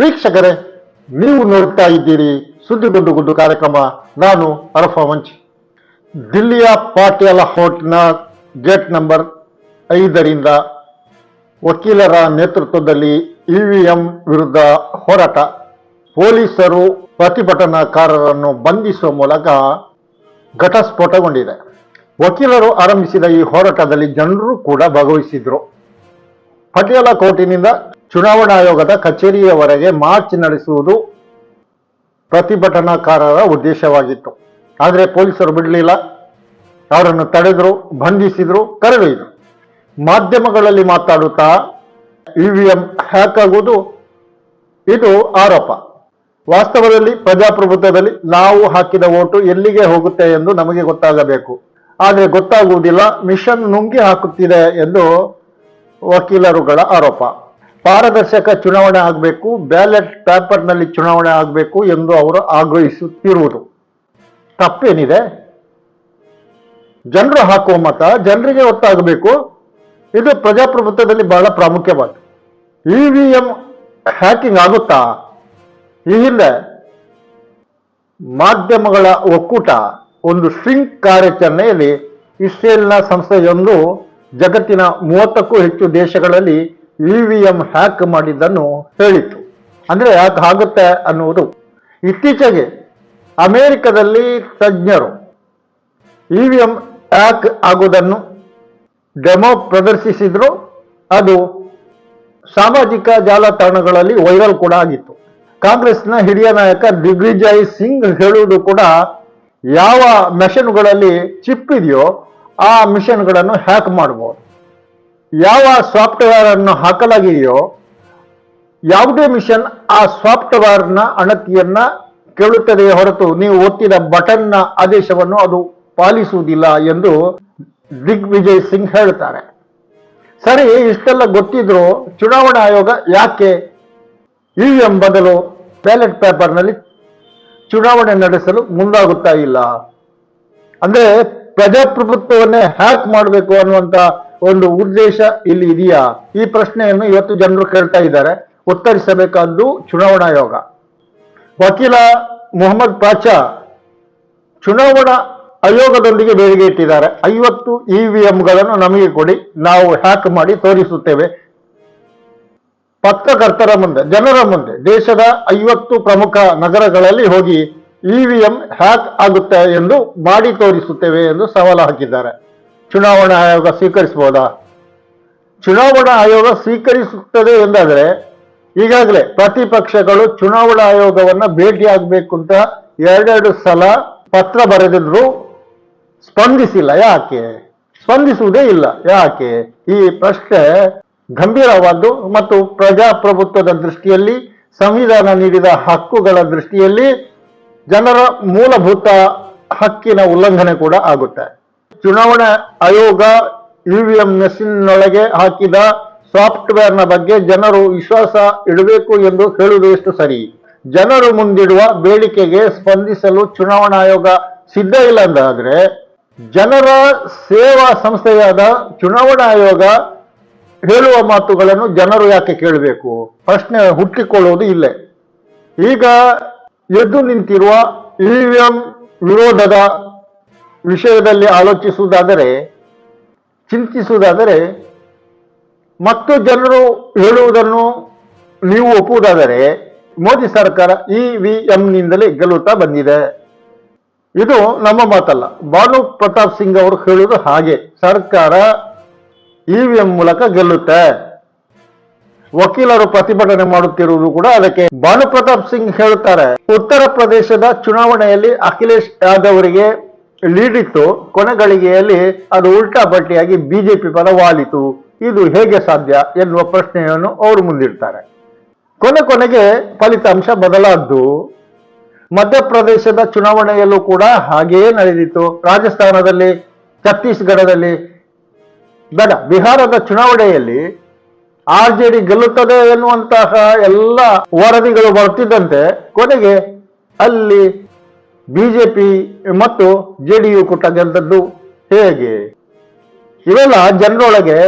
ವೀಕ್ಷಕರೇ, ನೀವು ನೋಡ್ತಾ ಇದ್ದೀರಿ ಸುದ್ದಿ ಗುಂಡು ಗುಡ್ಡು ಕಾರ್ಯಕ್ರಮ. ನಾನು ಅರಫಾ ಮಂಚ್. ದಿಲ್ಲಿಯ ಪಾಟಿಯಾಲ ಹೋಟ್ನ ಗೇಟ್ ನಂಬರ್ ಐದರಿಂದ ವಕೀಲರ ನೇತೃತ್ವದಲ್ಲಿ ಇವಿಎಂ ವಿರುದ್ಧ ಹೋರಾಟ. ಪೊಲೀಸರು ಪ್ರತಿಭಟನಾಕಾರರನ್ನು ಬಂಧಿಸುವ ಮೂಲಕ ಘಟಸ್ಫೋಟಗೊಂಡಿದೆ. ವಕೀಲರು ಆರಂಭಿಸಿದ ಈ ಹೋರಾಟದಲ್ಲಿ ಜನರು ಕೂಡ ಭಾಗವಹಿಸಿದ್ರು. ಪಟಿಯಾಲ ಕೋರ್ಟಿನಿಂದ ಚುನಾವಣಾ ಆಯೋಗದ ಕಚೇರಿಯವರೆಗೆ ಮಾರ್ಚ್ ನಡೆಸುವುದು ಪ್ರತಿಭಟನಾಕಾರರ ಉದ್ದೇಶವಾಗಿತ್ತು. ಆದರೆ ಪೊಲೀಸರು ಬಿಡಲಿಲ್ಲ. ಅವರನ್ನು ತಡೆದರು, ಬಂಧಿಸಿದ್ರು, ಕರೆದೊಯ್ದರು. ಮಾಧ್ಯಮಗಳಲ್ಲಿ ಮಾತಾಡುತ್ತಾ ಇ ವಿ ಎಂ ಹ್ಯಾಕ್ ಆಗುವುದು ಇದು ಆರೋಪ. ವಾಸ್ತವದಲ್ಲಿ ಪ್ರಜಾಪ್ರಭುತ್ವದಲ್ಲಿ ನಾವು ಹಾಕಿದ ಓಟು ಎಲ್ಲಿಗೆ ಹೋಗುತ್ತೆ ಎಂದು ನಮಗೆ ಗೊತ್ತಾಗಬೇಕು. ಆದರೆ ಗೊತ್ತಾಗುವುದಿಲ್ಲ. ಮಿಷನ್ ನುಂಗಿ ಹಾಕುತ್ತಿದೆ ಎಂದು ವಕೀಲರುಗಳ ಆರೋಪ. ಪಾರದರ್ಶಕ ಚುನಾವಣೆ ಆಗಬೇಕು, ಬ್ಯಾಲೆಟ್ ಪೇಪರ್ನಲ್ಲಿ ಚುನಾವಣೆ ಆಗಬೇಕು ಎಂದು ಅವರು ಆಗ್ರಹಿಸುತ್ತಿರುವುದು. ತಪ್ಪೇನಿದೆ? ಜನರು ಹಾಕುವ ಮತ ಜನರಿಗೆ ಒತ್ತಾಗಬೇಕು. ಇದು ಪ್ರಜಾಪ್ರಭುತ್ವದಲ್ಲಿ ಬಹಳ ಪ್ರಾಮುಖ್ಯವಾದ ಇ ವಿ ಎಂ ಹ್ಯಾಕಿಂಗ್ ಆಗುತ್ತಾ? ಈ ಹಿಂದೆ ಮಾಧ್ಯಮಗಳ ಒಕ್ಕೂಟ, ಒಂದು ಸ್ಟ್ರಿಂಗ್ ಕಾರ್ಯಾಚರಣೆಯಲ್ಲಿ ಇಸ್ರೇಲ್ನ ಸಂಸ್ಥೆಯೊಂದು ಜಗತ್ತಿನ ಮೂವತ್ತಕ್ಕೂ ಹೆಚ್ಚು ದೇಶಗಳಲ್ಲಿ ಇವಿಎಂ ಹ್ಯಾಕ್ ಮಾಡಿದ್ದನ್ನು ಹೇಳಿತ್ತು. ಅಂದ್ರೆ ಯಾಕೆ ಆಗುತ್ತೆ ಅನ್ನುವುದು. ಇತ್ತೀಚೆಗೆ ಅಮೆರಿಕದಲ್ಲಿ ತಜ್ಞರು ಇವಿಎಂ ಹ್ಯಾಕ್ ಆಗುವುದನ್ನು ಡೆಮೋ ಪ್ರದರ್ಶಿಸಿದ್ರು. ಅದು ಸಾಮಾಜಿಕ ಜಾಲತಾಣಗಳಲ್ಲಿ ವೈರಲ್ ಕೂಡ ಆಗಿತ್ತು. ಕಾಂಗ್ರೆಸ್ನ ಹಿರಿಯ ನಾಯಕ ದಿಗ್ವಿಜಯ್ ಸಿಂಗ್ ಹೇಳುವುದು ಕೂಡ ಯಾವ ಮೆಷಿನ್ಗಳಲ್ಲಿ ಚಿಪ್ ಇದೆಯೋ ಆ ಮಿಷನ್ಗಳನ್ನು ಹ್ಯಾಕ್ ಮಾಡಬಹುದು ಯಾವ ಸಾಫ್ಟ್ವೇರ್ ಅನ್ನು ಹಾಕಲಾಗಿದೆಯೋ ಯಾವುದೇ ಮಿಷನ್ ಆ ಸಾಫ್ಟ್ವೇರ್ನ ಅಣತಿಯನ್ನ ಕೇಳುತ್ತದೆ ಹೊರತು ನೀವು ಒತ್ತಿದ ಬಟನ್ನ ಆದೇಶವನ್ನು ಅದು ಪಾಲಿಸುವುದಿಲ್ಲ ಎಂದು ದಿಗ್ವಿಜಯ್ ಸಿಂಗ್ ಹೇಳ್ತಾರೆ ಸರಿ, ಇಷ್ಟೆಲ್ಲ ಗೊತ್ತಿದ್ರು ಚುನಾವಣಾ ಆಯೋಗ ಯಾಕೆ ಇವಿಎಂ ಬದಲು ಬ್ಯಾಲೆಟ್ ಪೇಪರ್ನಲ್ಲಿ ಚುನಾವಣೆ ನಡೆಸಲು ಮುಂದಾಗುತ್ತಾ ಇಲ್ಲ? ಅಂದ್ರೆ ಪ್ರಜಾಪ್ರಭುತ್ವವನ್ನೇ ಹ್ಯಾಕ್ ಮಾಡಬೇಕು ಅನ್ನುವಂತ ಒಂದು ಉದ್ದೇಶ ಇಲ್ಲಿ ಇದೆಯಾ? ಈ ಪ್ರಶ್ನೆಯನ್ನು ಇವತ್ತು ಜನರು ಕೇಳ್ತಾ ಇದ್ದಾರೆ. ಉತ್ತರಿಸಬೇಕಾದ್ದು ಚುನಾವಣಾ ಆಯೋಗ. ವಕೀಲ ಮೊಹಮ್ಮದ್ ಪಾಚಾ ಚುನಾವಣಾ ಆಯೋಗದೊಂದಿಗೆ ಬೇಡಿಕೆ ಇಟ್ಟಿದ್ದಾರೆ. ಐವತ್ತು ಇ ವಿ ಎಂಗಳನ್ನು ನಮಗೆ ಕೊಡಿ, ನಾವು ಹ್ಯಾಕ್ ಮಾಡಿ ತೋರಿಸುತ್ತೇವೆ. ಪತ್ರಕರ್ತರ ಮುಂದೆ, ಜನರ ಮುಂದೆ, ದೇಶದ ಐವತ್ತು ಪ್ರಮುಖ ನಗರಗಳಲ್ಲಿ ಹೋಗಿ ಇ ವಿ ಎಂ ಹ್ಯಾಕ್ ಆಗುತ್ತೆ ಎಂದು ಮಾಡಿ ತೋರಿಸುತ್ತೇವೆ ಎಂದು ಸವಾಲು ಹಾಕಿದ್ದಾರೆ. ಚುನಾವಣಾ ಆಯೋಗ ಸ್ವೀಕರಿಸಬಹುದಾ? ಚುನಾವಣಾ ಆಯೋಗ ಸ್ವೀಕರಿಸುತ್ತದೆ ಎಂದಾದರೆ, ಈಗಾಗಲೇ ಪ್ರತಿಪಕ್ಷಗಳು ಚುನಾವಣಾ ಆಯೋಗವನ್ನು ಭೇಟಿಯಾಗಬೇಕು ಅಂತ ಎರಡೆರಡು ಸಲ ಪತ್ರ ಬರೆದಿದ್ರು, ಸ್ಪಂದಿಸಿಲ್ಲ. ಯಾಕೆ? ಸ್ಪಂದಿಸುವುದೇ ಇಲ್ಲ. ಯಾಕೆ? ಈ ಪ್ರಶ್ನೆ ಗಂಭೀರವಾದ್ದು ಮತ್ತು ಪ್ರಜಾಪ್ರಭುತ್ವದ ದೃಷ್ಟಿಯಲ್ಲಿ, ಸಂವಿಧಾನ ನೀಡಿದ ಹಕ್ಕುಗಳ ದೃಷ್ಟಿಯಲ್ಲಿ ಜನರ ಮೂಲಭೂತ ಹಕ್ಕಿನ ಉಲ್ಲಂಘನೆ ಕೂಡ ಆಗುತ್ತೆ. ಚುನಾವಣಾ ಆಯೋಗ ಇವಿಎಂ ಮೆಷಿನ್ನೊಳಗೆ ಹಾಕಿದ ಸಾಫ್ಟ್ವೇರ್ನ ಬಗ್ಗೆ ಜನರು ವಿಶ್ವಾಸ ಇಡಬೇಕು ಎಂದು ಹೇಳುವುದು ಎಷ್ಟು ಸರಿ? ಜನರು ಮುಂದಿಡುವ ಬೇಡಿಕೆಗೆ ಸ್ಪಂದಿಸಲು ಚುನಾವಣಾ ಆಯೋಗ ಸಿದ್ಧ ಇಲ್ಲ ಅಂದಾದ್ರೆ, ಜನರ ಸೇವಾ ಸಂಸ್ಥೆಯಾದ ಚುನಾವಣಾ ಆಯೋಗ ಹೇಳುವ ಮಾತುಗಳನ್ನು ಜನರು ಯಾಕೆ ಕೇಳಬೇಕು? ಪ್ರಶ್ನೆ ಹುಟ್ಟಿಕೊಳ್ಳುವುದು ಇಲ್ಲೇ. ಈಗ ಎದ್ದು ನಿಂತಿರುವ ಇವಿಎಂ ವಿರೋಧದ ವಿಷಯದಲ್ಲಿ ಆಲೋಚಿಸುವುದಾದರೆ, ಚಿಂತಿಸುವುದಾದರೆ, ಮತ್ತು ಜನರು ಹೇಳುವುದನ್ನು ನೀವು ಒಪ್ಪುವುದಾದರೆ, ಮೋದಿ ಸರ್ಕಾರ ಇ ವಿ ಎಂನಿಂದಲೇ ಗೆಲ್ಲುತ್ತಾ ಬಂದಿದೆ. ಇದು ನಮ್ಮ ಮಾತಲ್ಲ. ಬಾನು ಪ್ರತಾಪ್ ಸಿಂಗ್ ಅವರು ಹೇಳುವುದು ಹಾಗೆ. ಸರ್ಕಾರ ಇ ವಿ ಎಂ ಮೂಲಕ ಗೆಲ್ಲುತ್ತೆ. ವಕೀಲರು ಪ್ರತಿಭಟನೆ ಮಾಡುತ್ತಿರುವುದು ಕೂಡ ಅದಕ್ಕೆ. ಭಾನು ಪ್ರತಾಪ್ ಸಿಂಗ್ ಹೇಳುತ್ತಾರೆ ಉತ್ತರ ಪ್ರದೇಶದ ಚುನಾವಣೆಯಲ್ಲಿ ಅಖಿಲೇಶ್ ಯಾದವ್ ಅವರಿಗೆ ಲೀಡ್ ಇತ್ತು ಕೊನೆಗಳಿಗೆಯಲ್ಲಿ ಅದು ಉಲ್ಟಾ ಪಟ್ಟಿಯಾಗಿ ಬಿಜೆಪಿ ಪರ ವಾಲಿತು. ಇದು ಹೇಗೆ ಸಾಧ್ಯ ಎನ್ನುವ ಪ್ರಶ್ನೆಯನ್ನು ಅವರು ಮುಂದಿಡ್ತಾರೆ. ಕೊನೆ ಕೊನೆಗೆ ಫಲಿತಾಂಶ ಬದಲಾದ್ದು. ಮಧ್ಯಪ್ರದೇಶದ ಚುನಾವಣೆಯಲ್ಲೂ ಕೂಡ ಹಾಗೆಯೇ ನಡೆದಿತ್ತು. ರಾಜಸ್ಥಾನದಲ್ಲಿ, ಛತ್ತೀಸ್ಗಢದಲ್ಲಿ, ಬೇಡ, ಬಿಹಾರದ ಚುನಾವಣೆಯಲ್ಲಿ ಆರ್ ಜೆ ಡಿ ಗೆಲ್ಲುತ್ತದೆ ಎನ್ನುವಂತಹ ಎಲ್ಲ ವರದಿಗಳು ಬರುತ್ತಿದ್ದಂತೆ ಕೊನೆಗೆ ಅಲ್ಲಿ ಬಿಜೆಪಿ ಮತ್ತು ಜೆ ಡಿ ಯು ಕೂಟ ಗೆದ್ದದ್ದು ಹೇಗೆ? ಇವೆಲ್ಲ ಜನರೊಳಗೆ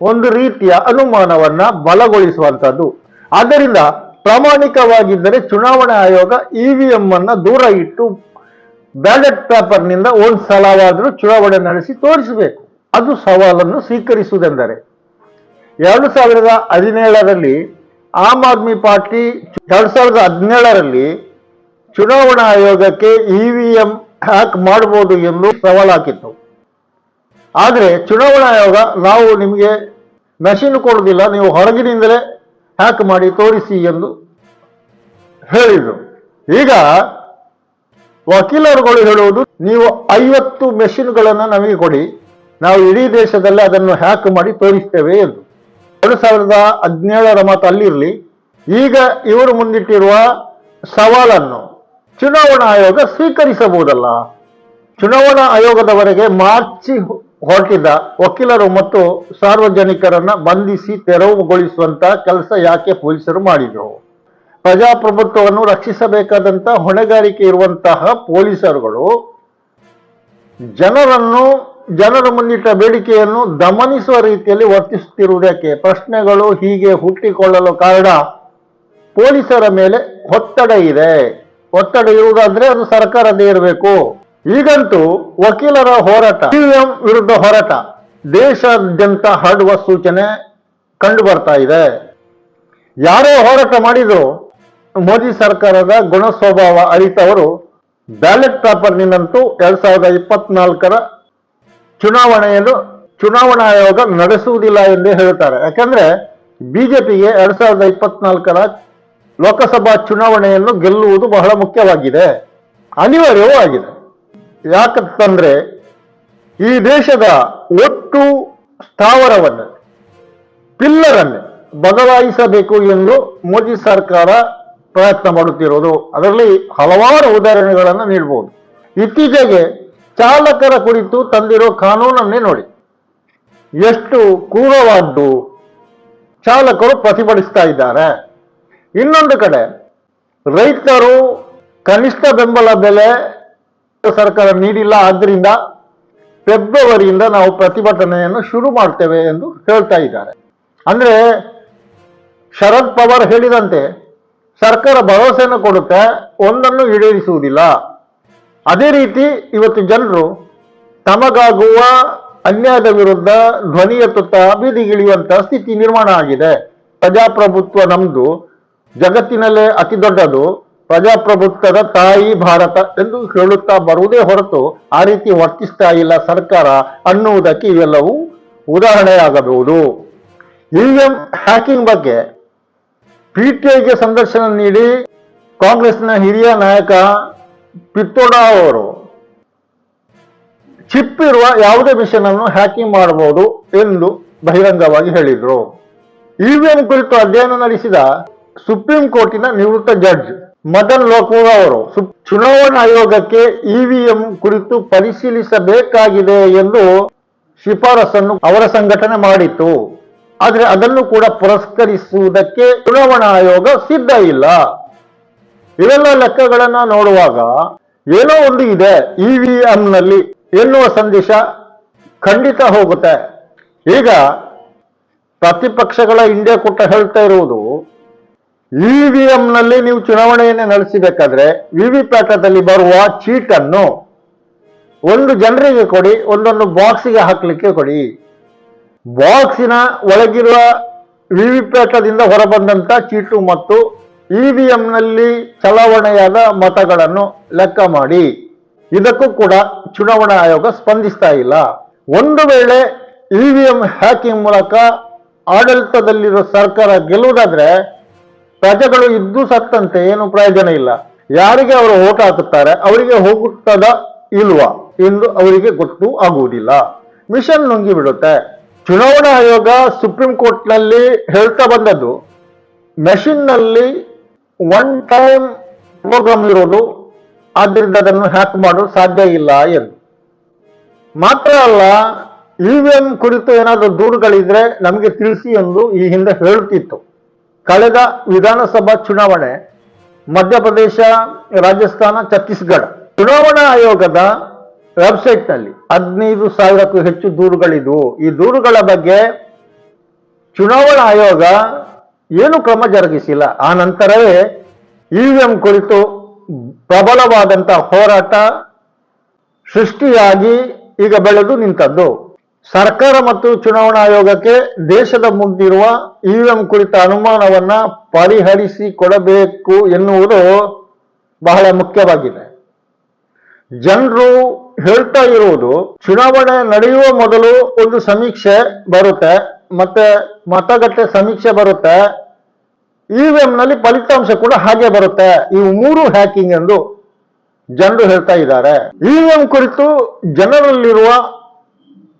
ಒಂದು ರೀತಿಯ ಅನುಮಾನವನ್ನ ಬಲಗೊಳಿಸುವಂತದ್ದು ಆದ್ದರಿಂದ ಪ್ರಾಮಾಣಿಕವಾಗಿದ್ದರೆ ಚುನಾವಣಾ ಆಯೋಗ ಇವಿಎಂ ಅನ್ನ ದೂರ ಇಟ್ಟು ಬ್ಯಾಲೆಟ್ ಪೇಪರ್ನಿಂದ ಒಂದು ಸಲವಾದರೂ ಚುನಾವಣೆ ನಡೆಸಿ ತೋರಿಸಬೇಕು. ಅದು ಸವಾಲನ್ನು ಸ್ವೀಕರಿಸುವುದೆಂದರೆ. ಎರಡು ಸಾವಿರದ ಹದಿನೇಳರಲ್ಲಿ ಆಮ್ ಆದ್ಮಿ ಪಾರ್ಟಿ, ಎರಡು ಸಾವಿರದ ಹದಿನೇಳರಲ್ಲಿ ಚುನಾವಣಾ ಆಯೋಗಕ್ಕೆ ಇವಿಎಂ ಹ್ಯಾಕ್ ಮಾಡಬಹುದು ಎಂದು ಸವಾಲಾಕಿತ್ತು ಆದರೆ ಚುನಾವಣಾ ಆಯೋಗ, ನಾವು ನಿಮಗೆ ಮೆಷಿನ್ ಕೊಡುವುದಿಲ್ಲ ನೀವು ಹೊರಗಿನಿಂದಲೇ ಹ್ಯಾಕ್ ಮಾಡಿ ತೋರಿಸಿ ಎಂದು ಹೇಳಿದರು. ಈಗ ವಕೀಲರುಗಳು ಹೇಳುವುದು, ನೀವು ಐವತ್ತು ಮೆಷಿನ್ಗಳನ್ನು ನಮಗೆ ಕೊಡಿ, ನಾವು ಇಡೀ ದೇಶದಲ್ಲಿ ಅದನ್ನು ಹ್ಯಾಕ್ ಮಾಡಿ ತೋರಿಸ್ತೇವೆ ಎಂದು. ಎರಡು ಸಾವಿರದ ಹದಿನೇಳರ ಮಾತು ಅಲ್ಲಿರಲಿ. ಈಗ ಇವರು ಮುಂದಿಟ್ಟಿರುವ ಸವಾಲನ್ನು ಚುನಾವಣಾ ಆಯೋಗ ಸ್ವೀಕರಿಸಬಹುದಲ್ಲ? ಚುನಾವಣಾ ಆಯೋಗದವರೆಗೆ ಮಾರ್ಚ್ ಹೊರಟಿದ್ದ ವಕೀಲರು ಮತ್ತು ಸಾರ್ವಜನಿಕರನ್ನ ಬಂಧಿಸಿ ತೆರವುಗೊಳಿಸುವಂತ ಕೆಲಸ ಯಾಕೆ ಪೊಲೀಸರು ಮಾಡಿದ್ರು? ಪ್ರಜಾಪ್ರಭುತ್ವವನ್ನು ರಕ್ಷಿಸಬೇಕಾದಂತ ಹೊಣೆಗಾರಿಕೆ ಇರುವಂತಹ ಪೊಲೀಸರುಗಳು ಜನರನ್ನು, ಜನರ ಮುಂದಿಟ್ಟ ಬೇಡಿಕೆಯನ್ನು ದಮನಿಸುವ ರೀತಿಯಲ್ಲಿ ವರ್ತಿಸುತ್ತಿರುವುದಕ್ಕೆ ಪ್ರಶ್ನೆಗಳು ಹೀಗೆ ಹುಟ್ಟಿಕೊಳ್ಳಲು ಕಾರಣ ಪೊಲೀಸರ ಮೇಲೆ ಒತ್ತಡ ಇದೆ. ಒತ್ತಡ ಇರುವುದಾದ್ರೆ ಅದು ಸರ್ಕಾರದೇ ಇರಬೇಕು. ಈಗಂತೂ ವಕೀಲರ ಹೋರಾಟ ಸಿಎಂ ವಿರುದ್ಧ ಹೋರಾಟ, ದೇಶಾದ್ಯಂತ ಹರಡುವ ಸೂಚನೆ ಕಂಡು ಬರ್ತಾ ಇದೆ. ಯಾರೇ ಹೋರಾಟ ಮಾಡಿದ್ರು, ಮೋದಿ ಸರ್ಕಾರದ ಗುಣ ಸ್ವಭಾವ ಅರಿತವರು ಬ್ಯಾಲೆಟ್ ಪೇಪರ್ನಿಂದಂತೂ ಎರಡ್ ಸಾವಿರದ ಇಪ್ಪತ್ನಾಲ್ಕರ ಚುನಾವಣೆಯನ್ನು, ಚುನಾವಣಾ ಆಯೋಗ ನಡೆಸುವುದಿಲ್ಲ ಎಂದೇ ಹೇಳುತ್ತಾರೆ. ಯಾಕಂದ್ರೆ, ಬಿಜೆಪಿಗೆ ಎರಡ್ ಸಾವಿರದ ಇಪ್ಪತ್ನಾಲ್ಕರ ಲೋಕಸಭಾ ಚುನಾವಣೆಯನ್ನು ಗೆಲ್ಲುವುದು ಬಹಳ ಮುಖ್ಯವಾಗಿದೆ. ಅನಿವಾರ್ಯವೂ ಆಗಿದೆ ಯಾಕಂತಂದ್ರೆ ಈ ದೇಶದ ಒಟ್ಟು ಸ್ಥಾವರವನ್ನು ಪಿಲ್ಲರ್ ಅನ್ನು ಬದಲಾಯಿಸಬೇಕು ಎಂದು ಮೋದಿ ಸರ್ಕಾರ ಪ್ರಯತ್ನ ಮಾಡುತ್ತಿರುವುದು. ಅದರಲ್ಲಿ ಹಲವಾರು ಉದಾಹರಣೆಗಳನ್ನು ನೀಡಬಹುದು ಇತ್ತೀಚೆಗೆ ಚಾಲಕರ ಕುರಿತು ತಂದಿರೋ ಕಾನೂನನ್ನೇ ನೋಡಿ. ಎಷ್ಟು ಕ್ರೂರವಾದ್ದು ಚಾಲಕರು ಪ್ರತಿಭಟಿಸ್ತಾ ಇದ್ದಾರೆ. ಇನ್ನೊಂದು ಕಡೆ ರೈತರು ಕನಿಷ್ಠ ಬೆಂಬಲ ಬೆಲೆ ಸರ್ಕಾರ ನೀಡಿಲ್ಲ. ಆದ್ದರಿಂದ ಫೆಬ್ರವರಿಯಿಂದ ನಾವು ಪ್ರತಿಭಟನೆಯನ್ನು ಶುರು ಮಾಡ್ತೇವೆ ಎಂದು ಹೇಳ್ತಾ ಇದ್ದಾರೆ. ಅಂದ್ರೆ ಶರದ್ ಪವಾರ್ ಹೇಳಿದಂತೆ ಸರ್ಕಾರ ಭರವಸೆಯನ್ನು ಕೊಡುತ್ತೆ, ಒಂದನ್ನು ಈಡೇರಿಸುವುದಿಲ್ಲ. ಅದೇ ರೀತಿ ಇವತ್ತು ಜನರು ತಮಗಾಗುವ ಅನ್ಯಾಯದ ವಿರುದ್ಧ ಧ್ವನಿಯ ತುತ್ತ ಬೀದಿಗಿಳಿಯುವಂತಹ ಸ್ಥಿತಿ ನಿರ್ಮಾಣ ಆಗಿದೆ. ಪ್ರಜಾಪ್ರಭುತ್ವ ನಮ್ದು ಜಗತ್ತಿನಲ್ಲೇ ಅತಿ ದೊಡ್ಡದು ಪ್ರಜಾಪ್ರಭುತ್ವದ ತಾಯಿ ಭಾರತ ಎಂದು ಹೇಳುತ್ತಾ ಬರುವುದೇ ಹೊರತು ಆ ರೀತಿ ವರ್ತಿಸ್ತಾ ಇಲ್ಲ ಸರ್ಕಾರ ಅನ್ನುವುದಕ್ಕೆ ಇವೆಲ್ಲವೂ ಉದಾಹರಣೆಯಾಗಬಹುದು. ಇವಿಎಂ ಹ್ಯಾಕಿಂಗ್ ಬಗ್ಗೆ ಪಿಟಿಐಗೆ ಸಂದರ್ಶನ ನೀಡಿ ಕಾಂಗ್ರೆಸ್ನ ಹಿರಿಯ ನಾಯಕ ಪಿತ್ತೋಡ ಅವರು. ಚಿಪ್ ಇರುವ ಯಾವುದೇ ಮಿಷನ್ ಅನ್ನು ಹ್ಯಾಕಿಂಗ್ ಮಾಡಬಹುದು ಎಂದು ಬಹಿರಂಗವಾಗಿ ಹೇಳಿದರು. ಇವಿಎಂ ಕುರಿತು ಅಧ್ಯಯನ ನಡೆಸಿದ ಸುಪ್ರೀಂ ಕೋರ್ಟಿನ ನಿವೃತ್ತ ಜಡ್ಜ್ ಮದನ್ ಲೋಕೂರ್ ಅವರು ಚುನಾವಣಾ ಆಯೋಗಕ್ಕೆ ಇವಿಎಂ ಕುರಿತು ಪರಿಶೀಲಿಸಬೇಕಾಗಿದೆ ಎಂದು ಶಿಫಾರಸನ್ನು ಅವರ ಸಂಘಟನೆ ಮಾಡಿತ್ತು. ಆದರೆ ಅದನ್ನು ಕೂಡ ಪುರಸ್ಕರಿಸುವುದಕ್ಕೆ ಚುನಾವಣಾ ಆಯೋಗ ಸಿದ್ಧ ಇಲ್ಲ. ಇವೆಲ್ಲ ಲೆಕ್ಕಗಳನ್ನ ನೋಡುವಾಗ ಏನೋ ಒಂದು ಇದೆ. ಇವಿಎಂನಲ್ಲಿ ಎನ್ನುವ ಸಂದೇಶ ಖಂಡಿತ ಹೋಗುತ್ತೆ. ಈಗ ಪ್ರತಿಪಕ್ಷಗಳ ಇಂಡಿಯಾ ಕೂಟ ಹೇಳ್ತಾ ಇರುವುದು ನಲ್ಲಿ ನೀವು ಚುನಾವಣೆಯನ್ನು ನಡೆಸಬೇಕಾದ್ರೆ ವಿವಿಪ್ಯಾಟದಲ್ಲಿ ಬರುವ ಚೀಟನ್ನು ಒಂದು ಜನರಿಗೆ ಕೊಡಿ, ಒಂದೊಂದು ಬಾಕ್ಸಿಗೆ ಹಾಕ್ಲಿಕ್ಕೆ ಕೊಡಿ. ಬಾಕ್ಸಿನ ಒಳಗಿರುವ ವಿವಿ ಪ್ಯಾಟದಿಂದ ಹೊರಬಂದಂತ ಚೀಟು ಮತ್ತು ಇವಿಎಂ ನಲ್ಲಿ ಚಲಾವಣೆಯಾದ ಮತಗಳನ್ನು ಲೆಕ್ಕ ಮಾಡಿ. ಇದಕ್ಕೂ ಕೂಡ ಚುನಾವಣಾ ಆಯೋಗ ಸ್ಪಂದಿಸ್ತಾ ಇಲ್ಲ. ಒಂದು ವೇಳೆ ಇವಿಎಂ ಹ್ಯಾಕಿಂಗ್ ಮೂಲಕ ಆಡಳಿತದಲ್ಲಿರೋ ಸರ್ಕಾರ ಗೆಲ್ಲುವುದಾದ್ರೆ ಪ್ರಜೆಗಳು ಇದ್ದು ಸತ್ತಂತೆ ಏನು ಪ್ರಯೋಜನ ಇಲ್ಲ. ಯಾರಿಗೆ ಅವರು ಓಟ್ ಹಾಕುತ್ತಾರೆ, ಅವರಿಗೆ ಹೋಗುತ್ತದ ಇಲ್ವಾ ಎಂದು ಅವರಿಗೆ ಗೊತ್ತು ಆಗುವುದಿಲ್ಲ. ಮಿಷನ್ ನುಂಗಿ ಬಿಡುತ್ತೆ ಚುನಾವಣಾ ಆಯೋಗ ಸುಪ್ರೀಂ ಕೋರ್ಟ್ನಲ್ಲಿ ಹೇಳ್ತಾ ಬಂದದ್ದು, ಮೆಷಿನ್ನಲ್ಲಿ ಒನ್ ಟೈಮ್ ಪ್ರೋಗ್ರಾಮ್ ಇರೋದು ಆದ್ದರಿಂದ ಅದನ್ನು ಹ್ಯಾಕ್ ಮಾಡಲು ಸಾಧ್ಯ ಇಲ್ಲ ಎಂದು. ಮಾತ್ರ ಅಲ್ಲ ಇವಿಎಂ ಕುರಿತು ಏನಾದರೂ ದೂರುಗಳಿದ್ರೆ ನಮಗೆ ತಿಳಿಸಿ ಎಂದು ಈ ಹಿಂದೆ ಹೇಳುತ್ತಿತ್ತು. ಕಳೆದ ವಿಧಾನಸಭಾ ಚುನಾವಣೆ ಮಧ್ಯಪ್ರದೇಶ, ರಾಜಸ್ಥಾನ, ಛತ್ತೀಸ್ಗಢ. ಚುನಾವಣಾ ಆಯೋಗದ ವೆಬ್ಸೈಟ್ನಲ್ಲಿ ಹದಿನೈದು ಸಾವಿರಕ್ಕೂ ಹೆಚ್ಚು ದೂರುಗಳಿದ್ವು ಈ ದೂರುಗಳ ಬಗ್ಗೆ ಚುನಾವಣಾ ಆಯೋಗ ಏನು ಕ್ರಮ ಜರುಗಿಸಿಲ್ಲ. ಆ ನಂತರವೇ ಇವಿಎಂ ಕುರಿತು ಪ್ರಬಲವಾದಂತಹ ಹೋರಾಟ ಸೃಷ್ಟಿಯಾಗಿ ಈಗ ಬೆಳೆದು ನಿಂತದ್ದು. ಸರ್ಕಾರ ಮತ್ತು ಚುನಾವಣಾ ಆಯೋಗಕ್ಕೆ ದೇಶದ ಮುಂದಿರುವ ಇವಿಎಂ ಕುರಿತ ಅನುಮಾನವನ್ನ ಪರಿಹರಿಸಿಕೊಡಬೇಕು ಎನ್ನುವುದು ಬಹಳ ಮುಖ್ಯವಾಗಿದೆ. ಜನರು ಹೇಳ್ತಾ ಇರುವುದು, ಚುನಾವಣೆ ನಡೆಯುವ ಮೊದಲು ಒಂದು ಸಮೀಕ್ಷೆ ಬರುತ್ತೆ, ಮತ್ತೆ ಮತಗಟ್ಟೆ ಸಮೀಕ್ಷೆ ಬರುತ್ತೆ ಇವಿಎಂ ನಲ್ಲಿ ಫಲಿತಾಂಶ ಕೂಡ ಹಾಗೆ ಬರುತ್ತೆ, ಇವು ಮೂರು ಹ್ಯಾಕಿಂಗ್ ಎಂದು ಜನರು ಹೇಳ್ತಾ ಇದ್ದಾರೆ. ಇವಿಎಂ ಕುರಿತು ಜನರಲ್ಲಿರುವ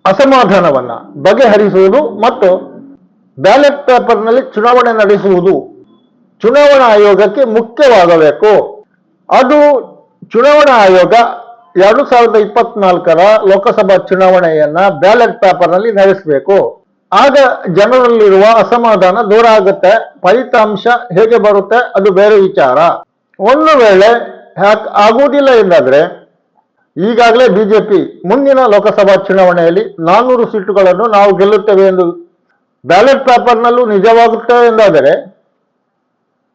ಅಸಮಾಧಾನವನ್ನ ಬಗೆಹರಿಸುವುದು ಮತ್ತು ಬ್ಯಾಲೆಟ್ ಪೇಪರ್ನಲ್ಲಿ ಚುನಾವಣೆ ನಡೆಸುವುದು ಚುನಾವಣಾ ಆಯೋಗಕ್ಕೆ ಮುಖ್ಯವಾಗಬೇಕು. ಅದು ಚುನಾವಣಾ ಆಯೋಗ ಎರಡು ಸಾವಿರದ ಇಪ್ಪತ್ನಾಲ್ಕರ ಲೋಕಸಭಾ ಚುನಾವಣೆಯನ್ನ ಬ್ಯಾಲೆಟ್ ಪೇಪರ್ನಲ್ಲಿ ನಡೆಸಬೇಕು. ಆಗ ಜನರಲ್ಲಿರುವ ಅಸಮಾಧಾನ ದೂರ ಆಗುತ್ತೆ. ಫಲಿತಾಂಶ ಹೇಗೆ ಬರುತ್ತೆ ಅದು ಬೇರೆ ವಿಚಾರ. ಒಂದು ವೇಳೆ ಹ್ಯಾಕ್ ಆಗುವುದಿಲ್ಲ ಎಂದಾದ್ರೆ ಈಗಾಗಲೇ ಬಿಜೆಪಿ ಮುಂದಿನ ಲೋಕಸಭಾ ಚುನಾವಣೆಯಲ್ಲಿ ನಾನ್ನೂರು ಸೀಟುಗಳನ್ನು ನಾವು ಗೆಲ್ಲುತ್ತೇವೆ ಎಂದು ಬ್ಯಾಲೆಟ್ ಪೇಪರ್ನಲ್ಲೂ ನಿಜವಾಗುತ್ತೆ ಎಂದಾದರೆ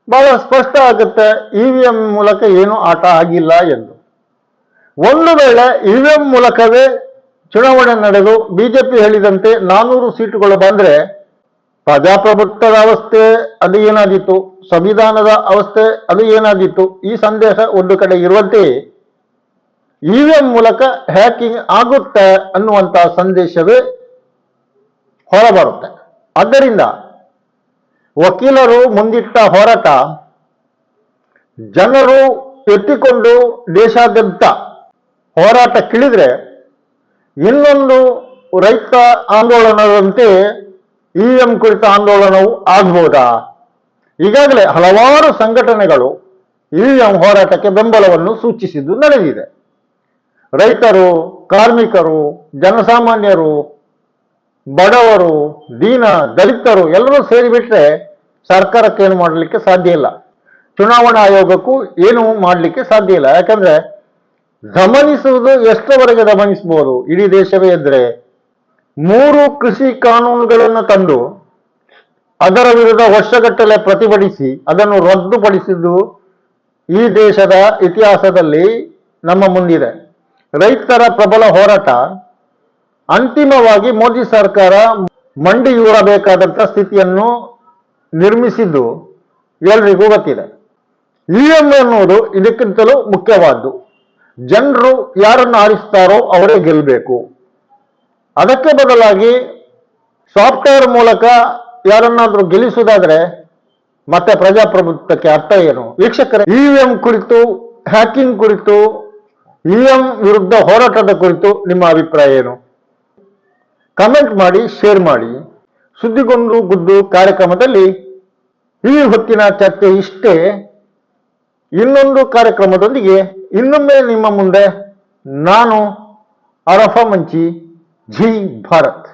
ಬಹಳ ಸ್ಪಷ್ಟ ಆಗುತ್ತೆ ಇ ವಿ ಎಂ ಮೂಲಕ ಏನು ಆಟ ಆಗಿಲ್ಲ ಎಂದು. ಒಂದು ವೇಳೆ ಇ ವಿ ಎಂ ಮೂಲಕವೇ ಚುನಾವಣೆ ನಡೆದು ಬಿಜೆಪಿ ಹೇಳಿದಂತೆ ನಾನ್ನೂರು ಸೀಟುಗಳು ಬಂದರೆ ಪ್ರಜಾಪ್ರಭುತ್ವದ ಅವಸ್ಥೆ ಅದು ಏನಾದೀತು, ಸಂವಿಧಾನದ ಅವಸ್ಥೆ ಅದು ಏನಾದೀತು, ಈ ಸಂದೇಶ ಒಂದು ಕಡೆ ಇರುವಂತೆಯೇ ಇವಿಎಂ ಮೂಲಕ ಹ್ಯಾಕಿಂಗ್ ಆಗುತ್ತೆ ಅನ್ನುವಂತ ಸಂದೇಶವೇ ಹೊರಬರುತ್ತೆ. ಆದ್ದರಿಂದ ವಕೀಲರು ಮುಂದಿಟ್ಟ ಹೋರಾಟ ಜನರು ಎತ್ತಿಕೊಂಡು ದೇಶಾದ್ಯಂತ ಹೋರಾಟ ಕಿಳಿದ್ರೆ ಇನ್ನೊಂದು ರೈತ ಆಂದೋಲನದಂತೆ ಎಂ ಕುರಿತ ಆಂದೋಲನವು ಆಗ್ಬೋದಾ? ಈಗಾಗಲೇ ಹಲವಾರು ಸಂಘಟನೆಗಳು ಇವಿಎಂ ಹೋರಾಟಕ್ಕೆ ಬೆಂಬಲವನ್ನು ಸೂಚಿಸಿದ್ದು ನಡೆದಿದೆ. ರೈತರು, ಕಾರ್ಮಿಕರು, ಜನಸಾಮಾನ್ಯರು, ಬಡವರು, ದೀನ, ದಲಿತರು ಎಲ್ಲರೂ ಸೇರಿಬಿಟ್ರೆ ಸರ್ಕಾರಕ್ಕೆ ಏನು ಮಾಡಲಿಕ್ಕೆ ಸಾಧ್ಯ ಇಲ್ಲ. ಚುನಾವಣಾ ಆಯೋಗಕ್ಕೂ ಏನು ಮಾಡಲಿಕ್ಕೆ ಸಾಧ್ಯ ಇಲ್ಲ. ಯಾಕಂದ್ರೆ ಗಮನಿಸುವುದು ಎಷ್ಟರವರೆಗೆ ಗಮನಿಸಬಹುದು ಇಡೀ ದೇಶವೇ ಇದ್ರೆ ಮೂರು ಕೃಷಿ ಕಾನೂನುಗಳನ್ನು ತಂದು ಅದರ ವಿರುದ್ಧ ವರ್ಷಗಟ್ಟಲೆ ಪ್ರತಿಭಟಿಸಿ ಅದನ್ನು ರದ್ದುಪಡಿಸಿದ್ದು ಈ ದೇಶದ ಇತಿಹಾಸದಲ್ಲಿ ನಮ್ಮ ಮುಂದಿದೆ. ರೈತರ ಪ್ರಬಲ ಹೋರಾಟ, ಅಂತಿಮವಾಗಿ ಮೋದಿ ಸರ್ಕಾರ ಮಂಡಿಯೂರಬೇಕಾದಂಥ ಸ್ಥಿತಿಯನ್ನು ನಿರ್ಮಿಸಿದ್ದು ಎಲ್ರಿಗೂ ಗೊತ್ತಿದೆ. ಇಎಂ ಎನ್ನುವುದು ಇದಕ್ಕಿಂತಲೂ ಮುಖ್ಯವಾದ್ದು. ಜನರು ಯಾರನ್ನು ಆರಿಸ್ತಾರೋ ಅವರೇ ಗೆಲ್ಲಬೇಕು ಅದಕ್ಕೆ ಬದಲಾಗಿ ಸಾಫ್ಟ್ವೇರ್ ಮೂಲಕ ಯಾರನ್ನಾದರೂ ಗೆಲ್ಲಿಸುವುದಾದ್ರೆ ಮತ್ತೆ ಪ್ರಜಾಪ್ರಭುತ್ವಕ್ಕೆ ಅರ್ಥ ಏನು? ವೀಕ್ಷಕರೇ ಇವಿಎಂ ಕುರಿತು, ಹ್ಯಾಕಿಂಗ್ ಕುರಿತು ಇಎಂ ವಿರುದ್ಧ ಹೋರಾಟದ ಕುರಿತು ನಿಮ್ಮ ಅಭಿಪ್ರಾಯ ಏನು? ಕಮೆಂಟ್ ಮಾಡಿ ಶೇರ್ ಮಾಡಿ. ಸುದ್ದಿಗೊಂಡು ಗುದ್ದು ಕಾರ್ಯಕ್ರಮದಲ್ಲಿ ಈ ಹೊತ್ತಿನ ಚರ್ಚೆ ಇಷ್ಟೇ. ಇನ್ನೊಂದು ಕಾರ್ಯಕ್ರಮದೊಂದಿಗೆ ಇನ್ನೊಮ್ಮೆ ನಿಮ್ಮ ಮುಂದೆ ನಾನು ಅರಫ ಮಂಚಿ, ಜಿ ಭಾರತ್.